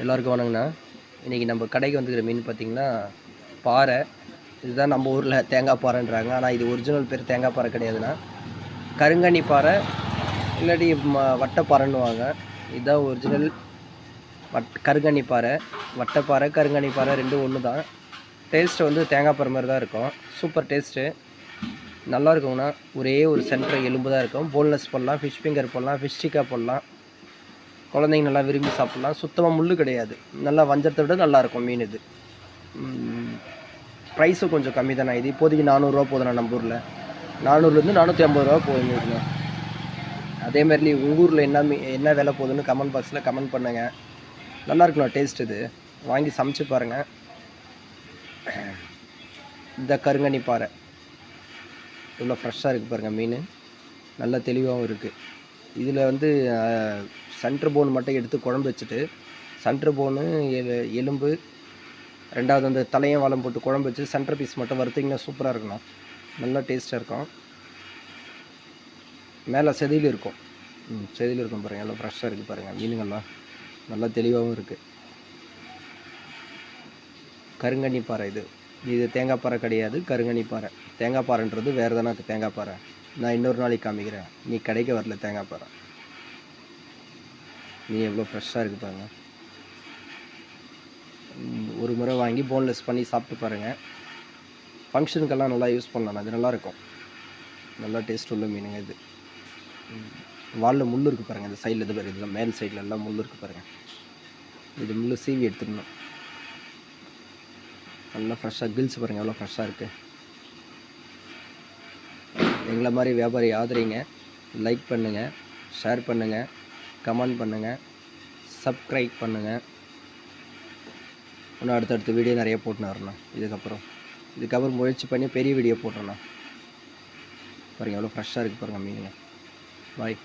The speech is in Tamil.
எல்லாருக்கும் வணங்கண்ணா இன்றைக்கி நம்ம கடைக்கு வந்துக்கிற மீன் பார்த்திங்கன்னா பாறை. இதுதான் நம்ம ஊரில் தேங்காய் பாறைன்றாங்க. ஆனால் இது ஒரிஜினல் பேர் தேங்காய் பாறை கிடையாதுண்ணா. கருங்கண்ணி பாறை இல்லாட்டி ம வட்டப்பாறைன்னுவாங்க இதுதான் ஒரிஜினல் வட் கருங்கண்ணி பாறை. வட்டப்பாறை கருங்கண்ணி பாறை ரெண்டும் ஒன்று தான் டேஸ்ட்டு வந்து தேங்காய் பாறை மாதிரி தான் இருக்கும். சூப்பர் டேஸ்ட்டு நல்லா இருக்குங்கண்ணா. ஒரே ஒரு சென்டர் எலும்பு தான் இருக்கும். போன்லெஸ் போடலாம் ஃபிஷ் ஃபிங்கர் போடலாம் ஃபிஷ் டிக்கா போடலாம். குழந்தைங்க நல்லா விரும்பி சாப்பிட்லாம். சுத்தமாக முள் கிடையாது. நல்லா வஞ்சரத்தை விட நல்லாயிருக்கும் மீன் இது. ப்ரைஸும் கொஞ்சம் கம்மி தானே. இது இப்போதைக்கு நானூறுரூவா போதுண்ணா நம்ம ஊரில். நானூறுலேருந்து நானூற்றி ஐம்பது ரூபா போகுதுண்ணா அதே மாதிரி உங்கள் ஊரில் என்ன மீ என்ன விலை போகுதுன்னு கமெண்ட் பாக்ஸில் கமெண்ட் பண்ணுங்கள் நல்லா இருக்கணும் டேஸ்ட் இது. வாங்கி சமைச்சு பாருங்கள் இந்த கருங்கனி பாறை. இவ்வளோ ஃப்ரெஷ்ஷாக இருக்குது பாருங்கள் மீன். நல்லா தெளிவாகவும் இருக்குது இதில் வந்து சென்ட்ரு போன் மட்டும் எடுத்து குழம்பு வச்சுட்டு சென்ட்ரு போனு எலும்பு ரெண்டாவது அந்த தலையும் வளம் போட்டு குழம்பு வச்சு சென்டர் பீஸ் மட்டும் வறுத்திங்கன்னா சூப்பராக இருக்கணும். நல்லா டேஸ்ட்டாக இருக்கும். மேலே செதில் இருக்கும். ம் செதில் இருக்கும் பாருங்கள் எல்லாம் ஃப்ரெஷ்ஷாக இருக்குது பாருங்கள் மீனுங்கள்லாம் நல்லா தெளிவாகவும் இருக்குது கருங்கண்ணி பாறை இது. இது தேங்காய் பாறை கிடையாது. கருங்கண்ணி பாறை. தேங்காய் பாறைன்றது வேறு தானே தேங்காய் பாறை. நான் இன்னொரு நாளைக்கு காமிக்கிறேன். நீ கடைக்கு வரல தேங்காய் பாறை. நீ எவ்வளோ ஃப்ரெஷ்ஷாக இருக்கு பாருங்கள் ஒரு முறை வாங்கி போன்லெஸ் பண்ணி சாப்பிட்டு பாருங்கள் ஃபங்க்ஷனுக்கெல்லாம் நல்லா யூஸ் பண்ணலாம். அது நல்லாயிருக்கும். நல்லா டேஸ்ட் உள்ள மீனுங்க இது. வாலில் முள் இருக்குது பாருங்கள் இந்த சைடில் இது பாருங்கள் இதில் மேல் சைடில் எல்லாம் முள் இருக்குது பாருங்கள் இது முள் சீவி எடுத்துடணும். நல்லா ஃப்ரெஷ்ஷாக கில்ஸ் பாருங்கள் எவ்வளோ ஃப்ரெஷ்ஷாக இருக்குது எங்களை மாதிரி வியாபாரி ஆதரிங்க. லைக் பண்ணுங்கள் ஷேர் பண்ணுங்கள் கமெண்ட் பண்ணுங்கள் சப்ஸ்கிரைப் பண்ணுங்கள் இன்னும் அடுத்தடுத்த வீடியோ நிறைய போட்டுன்னு வரணும் இதுக்கப்புறம். இதுக்கப்புறம் முயற்சி பண்ணி பெரிய வீடியோ போட்டுறேண்ணா பாருங்கள் எவ்வளோ ஃப்ரெஷ்ஷாக இருக்குது பாருங்கள் மீனுங்க. பாய்